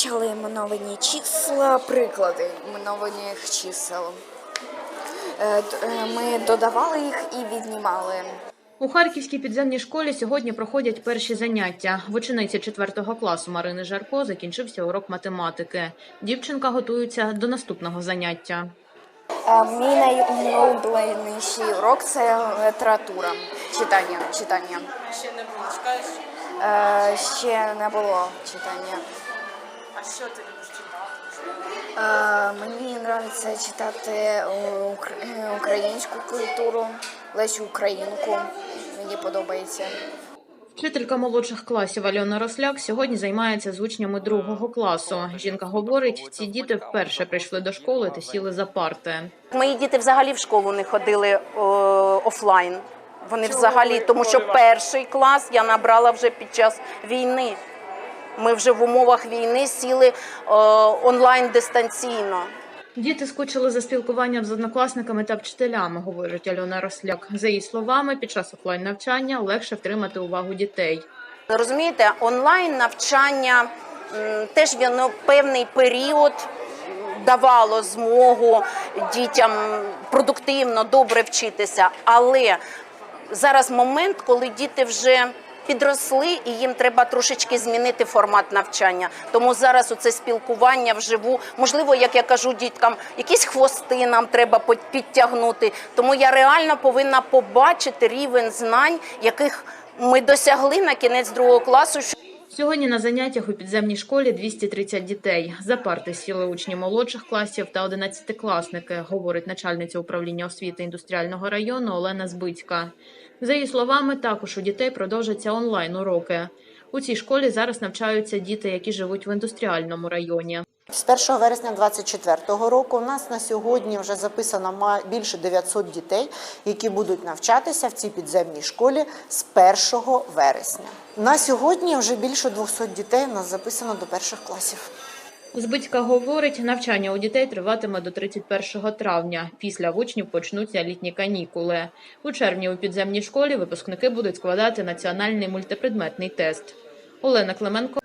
іменовані числа, приклади іменованих чисел. Е, е, Ми додавали їх і віднімали. У Харківській підземній школі сьогодні проходять перші заняття. В учениці 4 класу Марини Жарко закінчився урок математики. Дівчинка готується до наступного заняття. Е, Мій найулюбленіший урок це література. Читання. читання. Ще не було. Чекаєш? Е, Ще не було читання. А що ти любиш читати? Е, Мені подобається читати е, е, українську культуру, Лесю Українку. Мені подобається. Вчителька молодших класів Альона Росляк сьогодні займається з учнями другого класу. Жінка говорить, ці діти вперше прийшли до школи та сіли за парти. Мої діти взагалі в школу не ходили о, офлайн. Вони взагалі, тому що перший клас я набрала вже під час війни. Ми вже в умовах війни сіли о, онлайн дистанційно. Діти скучили за спілкуванням з однокласниками та вчителями, говорить Альона Росляк. За її словами, під час офлайн навчання легше втримати увагу дітей. Розумієте, онлайн навчання теж воно певний період давало змогу дітям продуктивно, добре вчитися. Але зараз момент, коли діти вже підросли і їм треба трошечки змінити формат навчання. Тому зараз оце спілкування вживу, можливо, як я кажу діткам, якісь хвости нам треба підтягнути. Тому я реально повинна побачити рівень знань, яких ми досягли на кінець другого класу. Сьогодні на заняттях у підземній школі 230 дітей. За парти сіли учні молодших класів та одинадцятикласники, говорить начальниця управління освіти індустріального району Олена Збицька. За її словами, також у дітей продовжаться онлайн уроки. У цій школі зараз навчаються діти, які живуть в індустріальному районі. З 1 вересня 2024 року у нас на сьогодні вже записано більше 900 дітей, які будуть навчатися в цій підземній школі з 1 вересня. На сьогодні вже більше 200 дітей у нас записано до перших класів. Збицька говорить, навчання у дітей триватиме до 31 травня. Після учнів почнуться літні канікули. У червні у підземній школі випускники будуть складати національний мультипредметний тест. Олена Клименко.